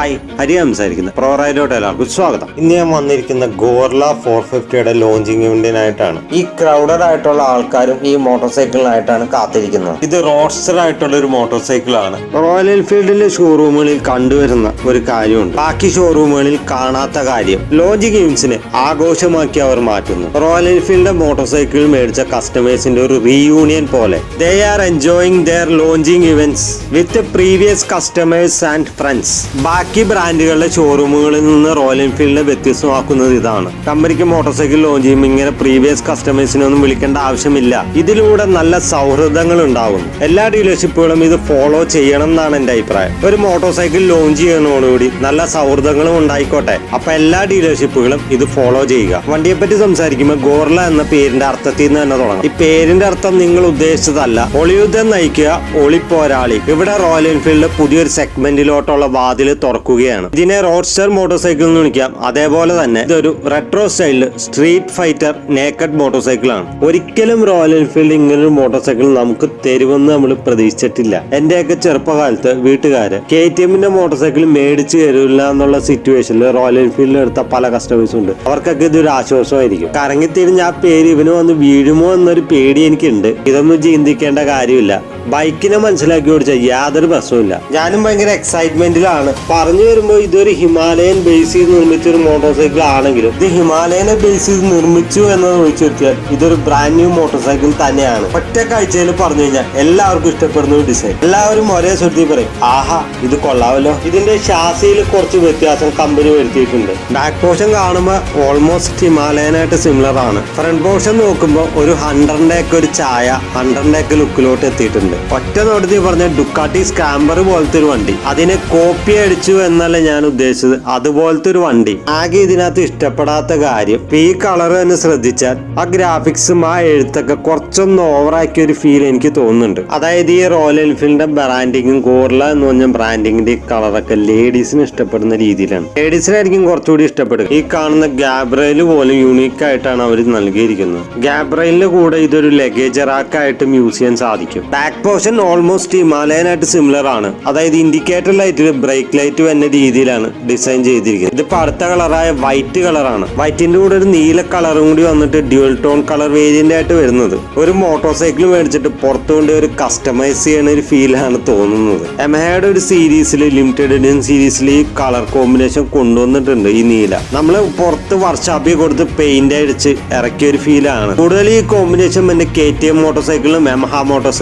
hi Hari സംസാരിക്കുന്നത് പ്രോറൈലോട്ട് എല്ലാവർക്കും സ്വാഗതം. ഇന്ന് ഞാൻ വന്നിരിക്കുന്ന ഗോർല ഫോർ ഫിഫ്റ്റിയുടെ ലോഞ്ചിങ് ഇവന്റിനായിട്ടാണ്. ഈ ക്രൗഡഡ് ആയിട്ടുള്ള ആൾക്കാരും ഈ മോട്ടോർ സൈക്കിളിനായിട്ടാണ് കാത്തിരിക്കുന്നത്. ഇത് റോഡ്സ്റ്റർ ആയിട്ടുള്ള ഒരു മോട്ടോർ സൈക്കിളാണ് റോയൽ എൻഫീൽഡിലെ ഷോറൂമുകളിൽ കണ്ടുവരുന്ന ഒരു കാര്യമുണ്ട്. ബാക്കി ഷോറൂമുകളിൽ കാണാത്ത കാര്യം. ലോഞ്ചിങ് ഇവൻസിനെ ആഘോഷമാക്കി അവർ മാറ്റുന്നു. റോയൽ എൻഫീൽഡ് മോട്ടോർ സൈക്കിൾ മേടിച്ച കസ്റ്റമേഴ്സിന്റെ ഒരു റീയൂണിയൻ പോലെ. They are enjoying their launching events with previous customers and friends ബാക്കി ബ്രാൻഡുകളുടെ ഷോറൂമുകളിൽ നിന്ന് റോയൽ എൻഫീൽഡിനെ വ്യത്യസ്തമാക്കുന്നത് ഇതാണ്. കമ്പനിക്ക് മോട്ടോർ സൈക്കിൾ ലോഞ്ച് ചെയ്യുമ്പോൾ ഇങ്ങനെ പ്രീവിയസ് കസ്റ്റമേഴ്സിനെ ഒന്നും വിളിക്കേണ്ട ആവശ്യമില്ല. ഇതിലൂടെ നല്ല സൗഹൃദങ്ങൾ ഉണ്ടാവും എല്ലാ ഡീലർഷിപ്പുകളും ഇത് ഫോളോ ചെയ്യണം എന്നാണ് എന്റെ അഭിപ്രായം. ഒരു മോട്ടോർ സൈക്കിൾ ലോഞ്ച് ചെയ്യുന്നതോടുകൂടി നല്ല സൗഹൃദങ്ങളും ഉണ്ടായിക്കോട്ടെ. അപ്പൊ എല്ലാ ഡീലർഷിപ്പുകളും ഇത് ഫോളോ ചെയ്യുക. വണ്ടിയെ പറ്റി സംസാരിക്കുമ്പോൾ ഗോർല എന്ന പേരിന്റെ അർത്ഥത്തിൽ നിന്ന് തന്നെ തുടങ്ങാം. ഈ പേരിന്റെ അർത്ഥം നിങ്ങൾ ഉദ്ദേശിച്ചതല്ല. ഒളിയുദ്ധം നയിക്കുക ഒളിപ്പോരാളി. ഇവിടെ റോയൽ എൻഫീൽഡ് പുതിയൊരു സെഗ്മെന്റിലോട്ടുള്ള വാതിൽ തുറക്കുകയാണ് ഇതിനെ റോഡ്സ്റ്റർ മോട്ടോർ സൈക്കിൾ എന്ന് വിളിക്കാം. അതേപോലെ തന്നെ ഇതൊരു റെട്രോ സ്റ്റൈലിൽ street fighter naked motorcycle ആണ്. ഒരിക്കലും റോയൽ എൻഫീൽഡ് ഇങ്ങനെ ഒരു മോട്ടോർ സൈക്കിൾ നമുക്ക് തരുമെന്ന് നമ്മൾ പ്രതീക്ഷിച്ചിട്ടില്ല. എന്റെയൊക്കെ ചെറുപ്പകാലത്ത് വീട്ടുകാര് കെ ടി എമ്മിന്റെ മോട്ടോർ സൈക്കിൾ മേടിച്ച് തരില്ല എന്നുള്ള സിറ്റുവേഷനിൽ റോയൽ എൻഫീൽഡിൽ എടുത്ത പല കസ്റ്റമേഴ്സും ഉണ്ട്. അവർക്കൊക്കെ ഇതൊരു ആശ്വാസമായിരിക്കും. കറങ്ങിത്തിരിഞ്ഞ് ആ പേര് ഇവന് വന്ന് വീഴുമോ എന്നൊരു പേടി എനിക്കുണ്ട്. ഇതൊന്നും ചിന്തിക്കേണ്ട കാര്യമില്ല. ബൈക്കിനെ മനസ്സിലാക്കി ഓടിച്ച യാതൊരു പ്രശ്നവുമില്ല. ഞാനും ഭയങ്കര എക്സൈറ്റ്മെന്റിലാണ് പറഞ്ഞു വരുമ്പോൾ ഇതൊരു ഹിമാലയൻ ബേസ് ചെയ്ത് നിർമ്മിച്ച ഒരു മോട്ടോർ സൈക്കിൾ ആണെങ്കിലും ഇത് ഹിമാലയനെ ബേസ് ചെയ്ത് നിർമ്മിച്ചു എന്ന് ഒഴിച്ചു വെച്ചാൽ ഇതൊരു ബ്രാൻഡ് ന്യൂ മോട്ടോർ സൈക്കിൾ തന്നെയാണ്. ഒറ്റ കാഴ്ചയിൽ പറഞ്ഞു കഴിഞ്ഞാൽ എല്ലാവർക്കും ഇഷ്ടപ്പെടുന്ന ഒരു ഡിസൈൻ എല്ലാവരും ഒരേ സ്വരത്തിൽ പറയും ആഹാ ഇത് കൊള്ളാവല്ലോ ഇതിന്റെ ഷാസിയിൽ കുറച്ച് വ്യത്യാസം കമ്പനി വരുത്തിയിട്ടുണ്ട്. ബാക്ക് പോർഷൻ കാണുമ്പോൾ ഓൾമോസ്റ്റ് ഹിമാലയനായിട്ട് സിമിലർ ആണ്. ഫ്രണ്ട് പോർഷൻ നോക്കുമ്പോൾ ഒരു ഹൺഡ്രഡിന്റെ ഒക്കെ ഒരു ചായ ഹൺഡ്രഡിന്റെ ഒക്കെ ലുക്കിലോട്ട് എത്തിയിട്ടുണ്ട്. ഒറ്റ നോട്ടത്തിൽ പറഞ്ഞ ഡുക്കാട്ടി സ്കാമ്പർ പോലത്തെ ഒരു വണ്ടി. അതിനെ കോപ്പി അടിച്ചു എന്നല്ല ഞാൻ ഉദ്ദേശിച്ചത്. അതുപോലത്തെ ഒരു വണ്ടി. ആകെ ഇതിനകത്ത് ഇഷ്ടപ്പെടാത്ത കാര്യം ഈ കളർ തന്നെ ശ്രദ്ധിച്ചാൽ ആ ഗ്രാഫിക്സും ആ എഴുത്തൊക്കെ കുറച്ചൊന്ന് ഓവറാക്കിയ ഒരു ഫീൽ എനിക്ക് തോന്നുന്നുണ്ട്. അതായത് ഈ റോയൽ എൻഫീൽഡിന്റെ ബ്രാൻഡിങ്ങും കോർല എന്ന് പറഞ്ഞ ബ്രാൻഡിങ്ങിന്റെ കളറൊക്കെ ലേഡീസിന് ഇഷ്ടപ്പെടുന്ന രീതിയിലാണ്. ലേഡീസിനായിരിക്കും കുറച്ചുകൂടി ഇഷ്ടപ്പെടുക. ഈ കാണുന്ന ഗാബ്രയിൽ പോലും യൂണീക്ക് ആയിട്ടാണ് അവർ നൽകിയിരിക്കുന്നത്. ഗാബ്രയിലിന്റെ കൂടെ ഇതൊരു ലഗേജ് റാക്കായിട്ടും യൂസ് ചെയ്യാൻ സാധിക്കും. ബാക്ക് പോർഷൻ ഓൾമോസ്റ്റ് ഹിമാലയനായിട്ട് സിമിലർ ആണ്. അതായത് ഇൻഡിക്കേറ്റർ ലൈറ്റിൽ ബ്രേക്ക് ലൈറ്റ് വന്ന രീതിയിലാണ് ഡിസൈൻ ചെയ്തിരിക്കുന്നത്. ഇത് അടുത്ത കളറായ വൈറ്റ് കളറാണ് വൈറ്റിന്റെ കൂടെ ഒരു നീല കളറും കൂടി വന്നിട്ട് ഡ്യുവൽ ടോൺ കളർ വേരിയന്റ് ആയിട്ട് വരുന്നത്. ഒരു മോട്ടോർ സൈക്കിൾ മേടിച്ചിട്ട് പുറത്തു കൊണ്ട് ഒരു കസ്റ്റമൈസ് ചെയ്യുന്ന ഒരു ഫീൽ ആണ് തോന്നുന്നത്. എമഹയുടെ ഒരു സീരീസിൽ ലിമിറ്റഡ് എഡിഷൻ സീരീസിൽ ഈ കളർ കോമ്പിനേഷൻ കൊണ്ടുവന്നിട്ടുണ്ട് ഈ നീല. നമ്മൾ പുറത്ത് വർക്ക്ഷോപ്പിൽ കൊടുത്ത് പെയിന്റ് അടിച്ച് ഇറക്കിയ ഒരു ഫീലാണ് കൂടുതൽ ഈ കോമ്പിനേഷൻ എന്റെ കെ ടി എം മോട്ടോർ സൈക്കിളും എമഹ മോട്ടോർ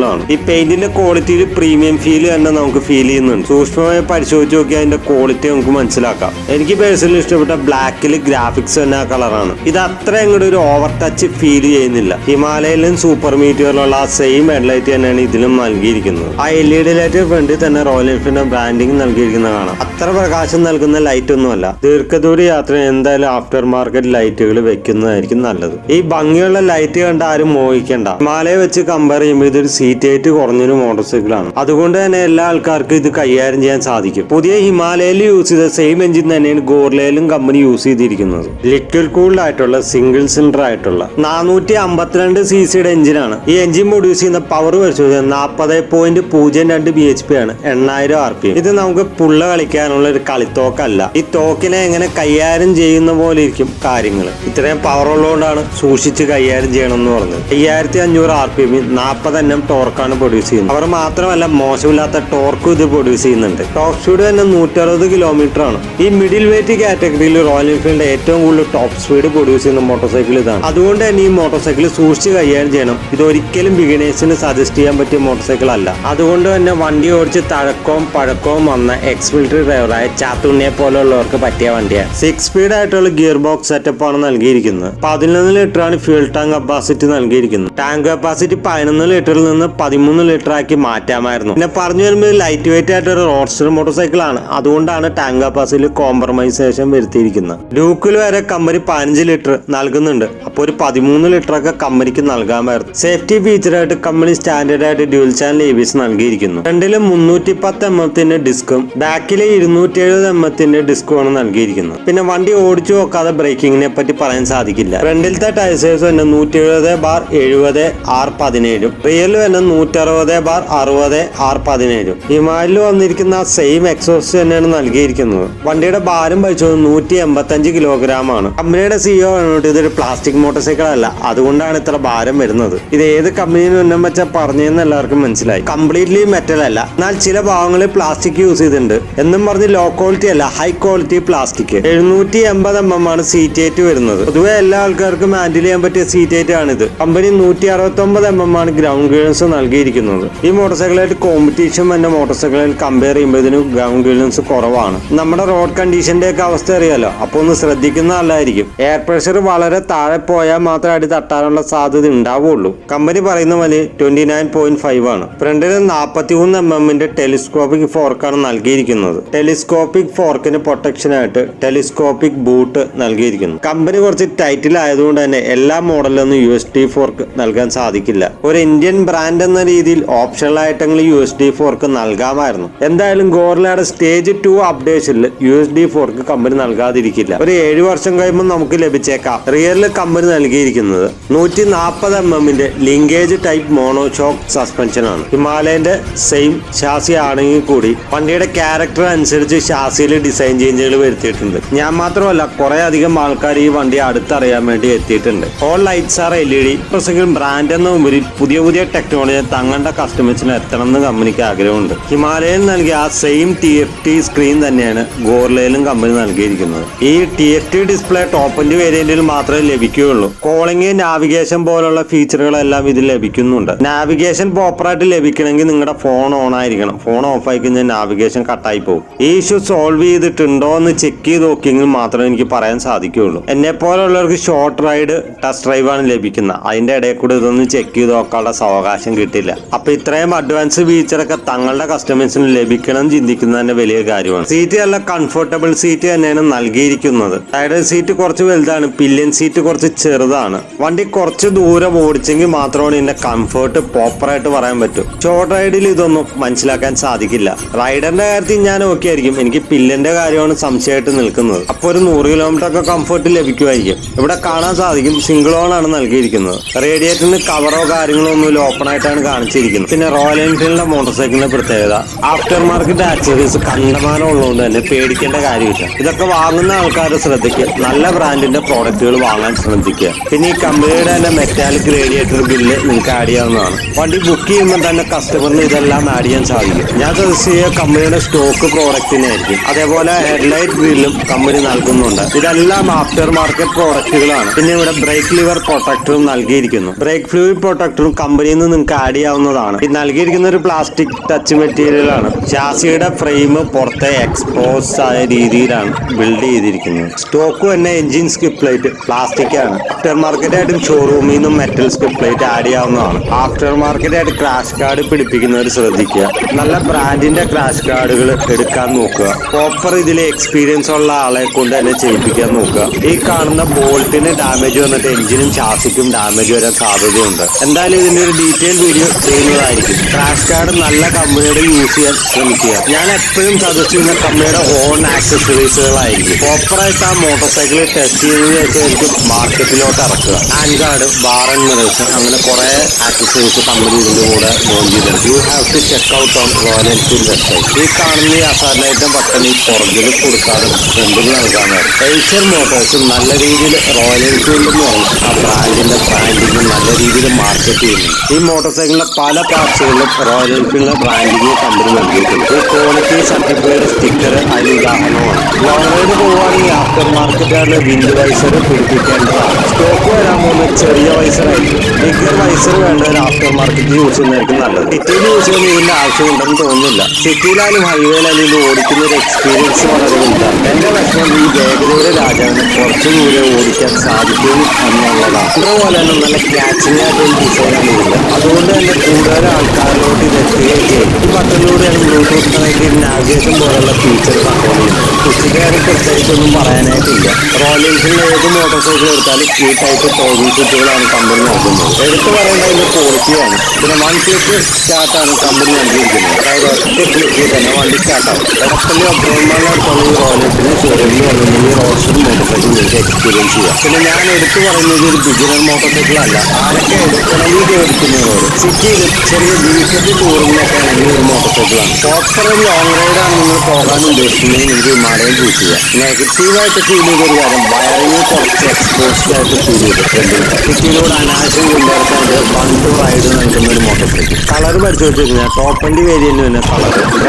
സൈക്കിളുകളിലാണ് ഈ പെയിന്റിന്റെ ക്വാളിറ്റിയിൽ പ്രീമിയം ഫീൽ തന്നെ നമുക്ക് ഫീൽ ചെയ്യുന്നുണ്ട്. സൂക്ഷ്മമായി പരിശോധിച്ച് നോക്കിയാൽ അതിന്റെ ക്വാളിറ്റി നമുക്ക് മനസ്സിലാക്കാം. എനിക്ക് പേഴ്സണലി ഇഷ്ടപ്പെട്ട ബ്ലാക്കിൽ ഗ്രാഫിക്സ് തന്നെ ആ കളറാണ് ഇത് അത്ര അങ്ങോട്ട് ഒരു ഓവർ ടച്ച് ഫീൽ ചെയ്യുന്നില്ല. ഹിമാലയയിലും സൂപ്പർ മീറ്റുകളിലുള്ള ആ സെയിം ഹെഡ്ലൈറ്റ് തന്നെയാണ് ഇതിലും നൽകിയിരിക്കുന്നത്. ആ എൽ ഇ ഡി ലൈറ്റ് ഫ്രണ്ടിൽ തന്നെ റോയൽ എൻഫീൽഡിന്റെ ബ്രാൻഡിങ് നൽകിയിരിക്കുന്ന കാണാം. അത്ര പ്രകാശം നൽകുന്ന ലൈറ്റ് ഒന്നുമല്ല ദീർഘദൂര യാത്ര എന്തായാലും ആഫ്റ്റർ മാർക്കറ്റ് ലൈറ്റുകൾ വെക്കുന്നതായിരിക്കും നല്ലത്. ഈ ഭംഗിയുള്ള ലൈറ്റ് കണ്ട് ആരും മോഹിക്കണ്ട. ഹിമാലയ വെച്ച് കമ്പയർ ചെയ്യുമ്പോൾ ഇതൊരു സീറ്റ് ഹൈറ്റ് കുറഞ്ഞൊരു മോട്ടോർ സൈക്കിളാണ് അതുകൊണ്ട് തന്നെ എല്ലാ ആൾക്കാർക്കും ഇത് കൈകാര്യം ചെയ്യാൻ സാധിക്കും. പുതിയ ഹിമാലയയിൽ യൂസ് ചെയ്ത സെയിം എഞ്ചിൻ തന്നെയാണ് ഗോർലയിലും കമ്പനി യൂസ് ചെയ്തിരിക്കുന്നത്. ലിക്വിഡ് കൂൾഡ് ആയിട്ടുള്ള സിംഗിൾ സിലിണ്ടർ ആയിട്ടുള്ള നാനൂറ്റി അമ്പത്തിരണ്ട് സി സിയുടെ എഞ്ചിനാണ് ഈ എഞ്ചിൻ പ്രൊഡ്യൂസ് ചെയ്യുന്ന പവർ പരിശോധിച്ചാൽ നാൽപ്പത് പോയിന്റ് പൂജ്യം രണ്ട് ബി എച്ച് പി ആണ്. എണ്ണായിരം ആർ പി ഇത് നമുക്ക് പുള്ള കളിക്കാനുള്ള ഒരു കളിത്തോക്കല്ല. ഈ തോക്കിനെ എങ്ങനെ കൈകാര്യം ചെയ്യുന്ന പോലെ ഇരിക്കും കാര്യങ്ങൾ. ഇത്രയും പവർ ഉള്ളതുകൊണ്ടാണ് സൂക്ഷിച്ച് കൈകാര്യം ചെയ്യണം എന്ന് പറഞ്ഞത് അയ്യായിരത്തി അഞ്ഞൂറ് ആർ പി എം നാൽപ്പത് എണ്ണം ടോർക്കാണ് പ്രൊഡ്യൂസ് ചെയ്യുന്നത്. അവർ മാത്രമല്ല മോശമില്ലാത്ത ടോർക്കും ഇത് പ്രൊഡ്യൂസ് ചെയ്യുന്നുണ്ട്. ടോപ്പ് സ്പീഡ് തന്നെ നൂറ്ററുപത് കിലോമീറ്റർ ആണ്. ഈ മിഡിൽ വെയിറ്റ് കാറ്റഗറിയിൽ റോയൽ എൻഫീൽഡ് ഏറ്റവും കൂടുതൽ ടോപ്പ് സ്പീഡ് പ്രൊഡ്യൂസ് ചെയ്യുന്ന മോട്ടോർ സൈക്കിൾ ഇതാണ്. അതുകൊണ്ട് തന്നെ ഈ മോട്ടോർ സൈക്കിൾ സൂക്ഷിച്ച് കൈകാര്യം ചെയ്യണം. ഇത് ഒരിക്കലും ബിഗിനേഴ്സിന് സജസ്റ്റ് ചെയ്യാൻ പറ്റിയ മോട്ടോർ സൈക്കിൾ അല്ല. അതുകൊണ്ട് തന്നെ വണ്ടി ഓടിച്ച് തഴക്കവും പഴക്കവും വന്ന എക്സ് മിലിറ്ററി ഡ്രൈവറായ ചാത്തുണ്ണിയെ പോലെയുള്ളവർക്ക് പറ്റിയ വണ്ടിയാണ്. സിക്സ് സ്പീഡ് ആയിട്ടുള്ള ഗിയർ ബോക്സ് സെറ്റപ്പ് ആണ് നൽകിയിരിക്കുന്നത്. പതിനൊന്ന് ആണ് ഫ്യൂൽ ടാങ്ക് കപ്പാസിറ്റി നൽകിയിരിക്കുന്നത്. ടാങ്ക് കപ്പാസിറ്റി പതിനൊന്ന് ലിറ്ററിൽ നിന്ന് പതിമൂന്ന് ലിറ്റർ ആക്കി മാറ്റാമായിരുന്നു. പിന്നെ പറഞ്ഞു വരുമ്പോൾ ലൈറ്റ് വെയിറ്റ് ആയിട്ട് ഒരു റോഡ്സ്റ്റർ മോട്ടോർ സൈക്കിൾ ആണ്. അതുകൊണ്ടാണ് ടാങ്ക് കപ്പാസിൽ കോംപ്രമൈസേഷൻ വരുത്തിയിരിക്കുന്നത്. ഡ്യൂക്കിൽ വരെ കമ്പനി പതിനഞ്ച് ലിറ്റർ നൽകുന്നുണ്ട്. അപ്പോൾ ഒരു പതിമൂന്ന് ലിറ്റർ ഒക്കെ കമ്പനിക്ക് നൽകാമായിരുന്നു. സേഫ്റ്റി ഫീച്ചറായിട്ട് കമ്പനി സ്റ്റാൻഡേർഡ് ആയിട്ട് ഡ്യൂൽ ചാനൽ എ നൽകിയിരിക്കുന്നു. ഫ്രണ്ടിൽ മുന്നൂറ്റി പത്ത് എം എത്തിന്റെ ഡിസ്കും ബാക്കിലെ ഇരുന്നൂറ്റി എഴുപത് എം എത്തിന്റെ ഡിസ്കുമാണ് നൽകിയിരിക്കുന്നത്. പിന്നെ വണ്ടി ഓടിച്ചു നോക്കാതെ ബ്രേക്കിങ്ങിനെ പറ്റി പറയാൻ സാധിക്കില്ല. ഫ്രണ്ടിലത്തെ ടയർസേഴ്സ് തന്നെ നൂറ്റി എഴുപത് ബാർ എഴുപത് ആർ പതിനേഴും റിയലിൽ തന്നെ നൂറ്റി അറുപത് ബാർ അറുപത് ആർ പതിനേഴും. ഹിമാലയിൽ വന്നിരിക്കുന്ന സെയിം എക്സോസ്റ്റ് തന്നെയാണ് നൽകിയിരിക്കുന്നത്. വണ്ടിയുടെ ഭാരം പഠിച്ചത് നൂറ്റി എൺപത്തി അഞ്ച് കിലോഗ്രാം ആണ്. കമ്പനിയുടെ സിഇഒ പറഞ്ഞിട്ട് ഇതൊരു പ്ലാസ്റ്റിക് മോട്ടോർ സൈക്കിൾ അല്ല. അതുകൊണ്ടാണ് ഇത്ര ഭാരം വരുന്നത്. ഇത് ഏത് കമ്പനിയിൽ ഉന്നം വെച്ചാൽ പറഞ്ഞതെന്ന് എല്ലാവർക്കും മനസ്സിലായി. കംപ്ലീറ്റ്ലി മെറ്റൽ അല്ല. എന്നാൽ ചില ഭാഗങ്ങളിൽ പ്ലാസ്റ്റിക് യൂസ് ചെയ്തിട്ടുണ്ട്. എന്നും പറഞ്ഞ് ലോ ക്വാളിറ്റി അല്ല ഹൈ ക്വാളിറ്റി പ്ലാസ്റ്റിക് എഴുന്നൂറ്റി എൺപത് എം എം ആണ് സീറ്റ് ഏറ്റ് വരുന്നത്. പൊതുവെ എല്ലാ ആൾക്കാർക്കും ഹാൻഡിൽ ചെയ്യാൻ പറ്റിയ സീറ്റ് എയ്റ്റ് ആണിത്. കമ്പനി നൂറ്റി അറുപത്തി ഒമ്പത് എം എം ആണ് ഗ്രൗണ്ട് ക്ലിയറൻസ് നൽകിയിരിക്കുന്നത്. ഈ മോട്ടോർ സൈക്കിളായിട്ട് കോമ്പറ്റീഷൻ എന്ന മോട്ടോർ സൈക്കിളിൽ കമ്പയർ ചെയ്യുമ്പോൾ ഇതിന് ഗ്രൗണ്ട് ക്ലിയറൻസ് കുറവാണ്. നമ്മുടെ റോഡ് കണ്ടീഷന്റെ ഒക്കെ അവസ്ഥ അറിയാലോ? അപ്പൊ ഒന്ന് ശ്രദ്ധിക്കുന്ന നല്ലതായിരിക്കും. എയർ പ്രഷർ വളരെ താഴെ പോയാൽ മാത്രമേ അടി തട്ടാനുള്ള സാധ്യത ഉണ്ടാവുള്ളൂ. കമ്പനി പറയുന്ന പോലെ ട്വന്റി നയൻ പോയിന്റ് ഫൈവ് ആണ്. ഫ്രണ്ടിൽ നാൽപ്പത്തി മൂന്ന് എം എമ്മിന്റെ ടെലിസ്കോപ്പിക് ഫോർക്കാണ് നൽകിയിരിക്കുന്നത്. ടെലിസ്കോപ്പിക് ഫോർക്കിന് പ്രൊട്ടക്ഷൻ ആയിട്ട് ടെലിസ്കോപ്പിക് ബൂട്ട് നൽകിയിരിക്കുന്നു. കമ്പനി കുറച്ച് ടൈറ്റിൽ ആയതുകൊണ്ട് തന്നെ എല്ലാ മോഡലിലൊന്നും യു എസ് ടി ഫോർക്ക് നൽകാൻ സാധിക്കില്ല. ഒരു ഇന്ത്യൻ ബ്രാൻഡ് എന്ന രീതിയിൽ ഓപ്ഷണൽ ആയിട്ടെങ്കിലും യു എസ് ഡി ഫോർക്ക് നൽകാമായിരുന്നു. എന്തായാലും ഗോർലയുടെ stage two അപ്ഡേഷനിൽ U S D fork company നൽകാതിരിക്കില്ല. ഒരു ഏഴ് വർഷം കഴിയുമ്പോൾ നമുക്ക് ലഭിച്ചേക്കാം. റിയലിൽ കമ്പനി നൽകിയിരിക്കുന്നത് നൂറ്റി നാൽപ്പത് എം എമ്മിന്റെ linkage type mono shock suspension ആണ്. ഹിമാലയന്റെ സെയിം ഷാസി ആണെങ്കിൽ കൂടി വണ്ടിയുടെ ക്യാരക്ടർ അനുസരിച്ച് ഷാസിയിൽ ഡിസൈൻ ചേഞ്ചുകൾ വരുത്തിയിട്ടുണ്ട്. ഞാൻ മാത്രമല്ല കുറെ അധികം ആൾക്കാർ ഈ വണ്ടി അടുത്തറിയാൻ വേണ്ടി എത്തിയിട്ടുണ്ട്. All lights are L E D പ്രസംഗം ബ്രാൻഡ് എന്ന ഉപരി പുതിയ പുതിയ ടെക്നോളജി തങ്ങളുടെ കസ്റ്റമേഴ്സിന് എത്തണം എന്ന് കമ്പനിക്ക് ആഗ്രഹമുണ്ട്. ഹിമാലയൻ നൽകിയ ആ same T F T screen തന്നെയാണ് ഗോർലയിലും കമ്പനി നൽകിയിരിക്കുന്നത്. ഈ T F T display top end വേരിയന്റിൽ മാത്രമേ ലഭിക്കുകയുള്ളൂ. കോളിംഗ് നാവിഗേഷൻ പോലുള്ള ഫീച്ചറുകളെല്ലാം ഇതിൽ ലഭിക്കുന്നുണ്ട്. നാവിഗേഷൻ പ്രോപ്പറായിട്ട് ലഭിക്കണമെങ്കിൽ നിങ്ങളുടെ ഫോൺ ഓൺ ആയിരിക്കണം. ഫോൺ ഓഫ് ആയി കഴിഞ്ഞാൽ നാവിഗേഷൻ കട്ടായി പോകും. ഈ ഇഷ്യൂ സോൾവ് ചെയ്തിട്ടുണ്ടോ എന്ന് ചെക്ക് ചെയ്ത് നോക്കിയെങ്കിൽ മാത്രമേ എനിക്ക് പറയാൻ സാധിക്കുകയുള്ളൂ. എന്നെ പോലുള്ളവർക്ക് ഷോർട്ട് റൈഡ് ടെസ്റ്റ് ഡ്രൈവ് ആണ് ലഭിക്കുന്നത്. അതിന്റെ ഇടയിൽ കൂടെ ഇതൊന്ന് ചെക്ക് ചെയ്ത് നോക്കാനുള്ള സാവകാശം കിട്ടില്ല അപ്പൊ ഇത്രയും അഡ്വാൻസ് ഫീച്ചറൊക്കെ തങ്ങളുടെ കസ്റ്റമേഴ്സിന് ലഭിക്കണം ചിന്തിക്കുന്ന ചിന്തിക്കുന്നത് തന്നെ വലിയ കാര്യമാണ്. സീറ്റ് നല്ല കംഫർട്ടബിൾ സീറ്റ് തന്നെയാണ് നൽകിയിരിക്കുന്നത്. സൈഡ് സീറ്റ് കുറച്ച് വലുതാണ്. പില്യൻ സീറ്റ് കുറച്ച് ചെറുതാണ്. വണ്ടി കുറച്ച് ദൂരം ഓടിച്ചെങ്കിൽ മാത്രമാണ് ഇതിന്റെ കംഫർട്ട് പ്രോപ്പറായിട്ട് പറയാൻ പറ്റും. ഷോർട്ട് റൈഡിൽ ഇതൊന്നും മനസ്സിലാക്കാൻ സാധിക്കില്ല. റൈഡറിന്റെ കാര്യത്തിൽ ഞാൻ ഓക്കെ ആയിരിക്കും. എനിക്ക് പില്ലിന്റെ കാര്യമാണ് സംശയമായിട്ട് നിൽക്കുന്നത്. അപ്പൊ ഒരു നൂറ് കിലോമീറ്റർ ഒക്കെ കംഫർട്ട് ലഭിക്കുമായിരിക്കും. ഇവിടെ കാണാൻ സാധിക്കും. സിംഗിൾ ഓൺ ആണ് നൽകിയിരിക്കുന്നത്. റേഡിയേറ്ററിന് കവറോ കാര്യങ്ങളോ ഒന്നും ഓപ്പൺ ആയിട്ടാണ് കാണിച്ചിരിക്കുന്നത്. പിന്നെ റോയൽ എൻഫീൽഡിന്റെ മോട്ടോർ സൈക്കിളിന്റെ പ്രത്യേകത. ആഫ്റ്റർ മാർക്കറ്റ് ആക്സറീസ് കണ്ടമാനം ഉള്ളതുകൊണ്ട് തന്നെ പേടിക്കേണ്ട കാര്യമില്ല. ഇതൊക്കെ വാങ്ങുന്ന ആൾക്കാരെ ശ്രദ്ധിക്കുക. നല്ല ബ്രാൻഡിന്റെ പ്രോഡക്റ്റുകൾ വാങ്ങാൻ ശ്രമിക്കുക പിന്നെ ഈ കമ്പനിയുടെ തന്നെ മെറ്റാലിക് റേഡിയേറ്റർ ബില്ല് നിങ്ങൾക്ക് ആഡ് ചെയ്യാവുന്നതാണ്. വണ്ടി ബുക്ക് ചെയ്യുമ്പോൾ തന്നെ കസ്റ്റമറിന് ഇതെല്ലാം ആഡ് ചെയ്യാൻ സാധിക്കും. ഞാൻ സജസ്റ്റ് ചെയ്യുക കമ്പനിയുടെ സ്റ്റോക്ക് പ്രോഡക്റ്റിനായിരിക്കും അതേപോലെ ഹെഡ്ലൈറ്റ് ബില്ലും കമ്പനി നൽകുന്നുണ്ട്. ഇതെല്ലാം ആഫ്റ്റർ മാർക്കറ്റ് പ്രോഡക്റ്റുകളാണ് പിന്നെ ഇവിടെ ബ്രേക്ക് ലിവർ പ്രൊട്ടക്ടറും നൽകിയിരിക്കുന്നു. ബ്രേക്ക് ഫ്ലൂയിഡ് പ്രൊട്ടക്ടറും കമ്പനിയിൽ നിന്ന് നിങ്ങൾക്ക് ആഡ് ചെയ്യാവുന്നതാണ് നൽകിയിരിക്കുന്ന ഒരു പ്ലാസ്റ്റിക് ടച്ച് മെറ്റീരിയൽ ആണ്. ചാസിയുടെ ഫ്രെയിം പുറത്തെ എക്സ്പോസ് ആയ രീതിയിലാണ് ബിൽഡ് ചെയ്തിരിക്കുന്നത്. സ്റ്റോക്ക് തന്നെ എഞ്ചിൻ സ്കിപ്പ് ലൈറ്റ് പ്ലാസ്റ്റിക് ആണ്. ആഫ്റ്റർ മാർക്കറ്റ് ആയിട്ട് ഷോറൂമിൽ നിന്നും മെറ്റൽ സ്കിപ്പ് ലൈറ്റ് ആഡ് ചെയ്യാവുന്നതാണ്. ആഫ്റ്റർ മാർക്കറ്റ് ആയിട്ട് ക്രാഷ് കാർഡ് പിടിപ്പിക്കുന്നവർ ശ്രദ്ധിക്കുക. നല്ല ബ്രാൻഡിന്റെ ക്രാഷ് കാർഡുകൾ എടുക്കാൻ നോക്കുക. പ്രോപ്പർ ഇതിൽ എക്സ്പീരിയൻസ് ഉള്ള ആളെ കൊണ്ട് തന്നെ ചെയ്യിപ്പിക്കാൻ നോക്കുക. ഈ കാണുന്ന ബോൾട്ടിന് ഡാമേജ് വന്നിട്ട് എഞ്ചിനും ചാസിക്കും ഡാമേജ് വരാൻ സാധ്യതയുണ്ട്. എന്തായാലും ഇതിന്റെ ഒരു ഡീറ്റെയിൽ വീഡിയോ ചെയ്യുന്നതായിരിക്കും. ക്രാഷ് കാർഡ് നല്ല കമ്പനിയുടെ യൂസ് ചെയ്യാൻ ശ്രമിക്കുക. ഞാൻ എപ്പോഴും സജസ്റ്റ് ചെയ്യുന്ന കമ്പനിയുടെ ഓൺ ആക്സസറീസുകളായിരിക്കും പ്രോപ്പറായിട്ട് ആ മോട്ടോർ സൈക്കിൾ ടെസ്റ്റ് ചെയ്തതിനു ശേഷമായിരിക്കും മാർക്കറ്റിലോട്ട് ഇറക്കുക. Hand guard bar and mirrors അങ്ങനെ കുറെ ആക്സസറീസ് കമ്പനി ഇതിന്റെ കൂടെ ലോഞ്ച് ചെയ്തിട്ടുണ്ട്. You have to check out on Royal Enfield website ഈ കാണുന്ന ഈ അസാധാരണ ബട്ടൺ ഈ പുറകിൽ കൊടുക്കാനും ഫ്രണ്ടിൽ നൽകാനാണ്. ഏഷ്യൻ മോട്ടോഴ്സ് നല്ല രീതിയിൽ റോയൽ എൻഫീൽഡ് എന്ന് പറയും ആ ബ്രാൻഡിന്റെ ബ്രാൻഡിങ് നല്ല രീതിയിൽ മാർക്കറ്റ് ചെയ്യുന്നു ഈ മോട്ടോർ സൈക്കിളിന്റെ പല പാർട്സുകളിലും റോയൽ എൻഫീൽഡിന്റെ ബ്രാൻഡിങ് കമ്പനി നൽകിയിട്ടുണ്ട്. ഈ ക്വാളിറ്റി സർട്ടിഫൈഡ് സ്റ്റിക്കർ അതിന് ഉദാഹരണമാണ്. ലോങ് റൈഡ് പോവുകയാണെങ്കിൽ ആഫ്റ്റർ മാർക്കറ്റാണ് വിൻഡ് വൈസർ പിടിപ്പിക്കേണ്ടതാണ്. സ്റ്റോക്ക് വരാൻ പോകുന്ന ചെറിയ വൈസറായിരിക്കും ബിഗർ വൈസർ വേണ്ടവർ ആഫ്റ്റർ മാർക്കറ്റ് യൂസ് ചെയ്യുന്നതായിരിക്കും നല്ലത്. സിറ്റിയിൽ യൂസ് ചെയ്യുന്ന ഇതിന്റെ ആവശ്യമുണ്ടെന്ന് തോന്നുന്നില്ല. സിറ്റിയിലായാലും ഹൈവേയിലായാലും ഇത് ഓടിക്കുന്ന ഒരു എക്സ്പീരിയൻസ് വളരെ വലുതാണ്. എന്റെ ലക്ഷ്യം ഈ വേഗതയുടെ രാജാവിനെ കുറച്ച് ദൂരെ ഓടിക്കാൻ സാധിക്കും എന്നുള്ളതാണ്. അതുപോലെ തന്നെ നല്ല ക്യാച്ചിങ് ആയിട്ടുള്ള ഡിസൈനാണ് ഇതിന്റെ അതുകൊണ്ട് അതുകൊണ്ട് തന്നെ കൂടുതൽ ആൾക്കാരിലോട്ട് ഇത് ചെയ്യും ഈ ബട്ടണിലൂടെയാണ് ബ്ലൂടൂത്ത് കണക്റ്റഡ് നാവിഗേഷൻ പോലുള്ള ഫീച്ചർ ചെയ്യുന്നത് കുട്ടിക്കാരും പ്രത്യേകിച്ചൊന്നും പറയാനായിട്ടില്ല. റോയൽ എൻഫീൽഡ് ഏത് മോട്ടോർ സൈക്കിൾ എടുത്താലും ഈ ടൈപ്പ് ടോഗിൾ സ്വിച്ചുകളാണ് കമ്പനി നൽകുന്നത് എടുത്തു പറയേണ്ട അതിന്റെ ക്വാളിറ്റിയാണ് പിന്നെ വൺ ക്ലിക്ക് സ്റ്റാർട്ടാണ് കമ്പനി നൽകിയിരിക്കുന്നത് അതായത് ഒറ്റ ക്ലിക്കിൽ തന്നെ വണ്ടി സ്റ്റാർട്ടാണ് ഇടപ്പള്ളി ഒബ്രോമാനടുത്തുള്ള ഈ റോയൽ എൻഫീൽഡ് അല്ലെങ്കിൽ റോഡ് മോട്ടോർ സൈക്കിൾ നിങ്ങൾക്ക് എക്സ്പീരിയൻസ് ചെയ്യാം പിന്നെ ഞാൻ എടുത്തു പറയുന്നത് ഒരു ബിഗിനർ മോട്ടോർ സൈക്കിൾ അല്ല. ആരൊക്കെ എടുക്കണമെങ്കിൽ എടുക്കുന്നവരോട് സിറ്റിയിൽ ചെറിയ വീക്കെൻഡ് ടൂറിങ്ങിനൊക്കെ ആണെങ്കിൽ ഒരു മോട്ടോർ സൈക്കിളാണ് ഷോർട്ട് ഫോർ ലോങ് റൈഡാണ് നിങ്ങൾ പോകാൻ ഉദ്ദേശിക്കുന്നത് നിങ്ങൾക്ക് ഹിമാലയം ചൂസ് ചെയ്യാം നെഗറ്റീവായിട്ട് ഫീൽ ചെയ്തൊരു കാര്യം വയറിങ് കുറച്ച് എക്സ്പോസ്ഡ് ആയിട്ട് ഫീൽ ചെയ്തിട്ടുണ്ട് സിറ്റിയിലൂടെ അനാവശ്യം കൊണ്ടുവരുന്നത് വൺ റൈഡ് നൽകുന്ന ഒരു മോട്ടോർ സൈക്കിൾ കളർ പരിശോധിച്ച് കഴിഞ്ഞാൽ ടോപ്പ് വേരിയന്റ് തന്നെ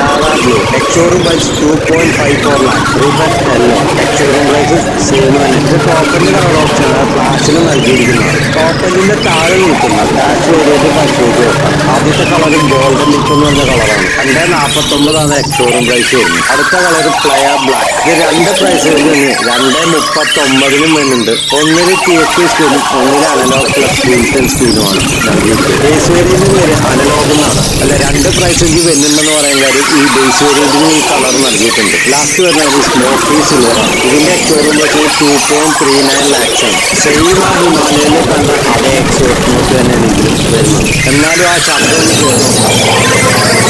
colour blue ex showroom price two point five four lakhs Reuben yellow ex showroom price same തന്നെ ഇത് ടോപ്പ് എൻഡ് കളർ ഓപ്ഷൻ ഫ്ലാഷിൽ നൽകിയിരിക്കുന്നത് ടോപ്പ് എൻഡിന്റെ താഴെ നിൽക്കുന്ന ഡാഷ് വേരിയന്റ് പരിശോധിച്ച് നോക്കാം ആദ്യത്തെ കളർ ഗോൾഡൻ ലിപ്പ് എന്ന് കളറാണ് രണ്ട് നാൽപ്പത്തൊമ്പതാണ് എക്സോറും പ്രൈസ് വരുന്നത് അടുത്ത കളർ പ്ലയർ ബ്ലാക്ക് ഇത് രണ്ട് പ്രൈസ് വരുന്നത് രണ്ട് മുപ്പത്തൊമ്പതിനും വരുന്നുണ്ട് ഒന്നിന് ടി എസ് സ്ക്രീനും ഒന്നിന് അനലോഗ് പ്ലസ് ബിൽറ്റൻ സ്ക്രീനുമാണ് നൽകിയിട്ട് ബേസ് ഒരു അനലോഗെന്നാണ് അല്ല രണ്ട് പ്രാവശ്യം വരുന്നുണ്ടെന്ന് പറയാൻ കാര്യം ഈ ബേസ് ഈ കളർ നൽകിയിട്ടുണ്ട്. ലാസ്റ്റ് വരുന്ന സ്മോ സ്മോക്കി ഇതിന്റെ എക്സ്പയറിംഗ് വെച്ചാൽ two point three nine lakhs ആണ്. സെയിം ആ ഹിമാലയയിൽ കണ്ട അതേ എക്സ്പയർ നോട്ട് തന്നെയാണ് ഇതിലും വരുന്നത്. എന്നാലും ആ ശബ്ദം തോന്നുന്നു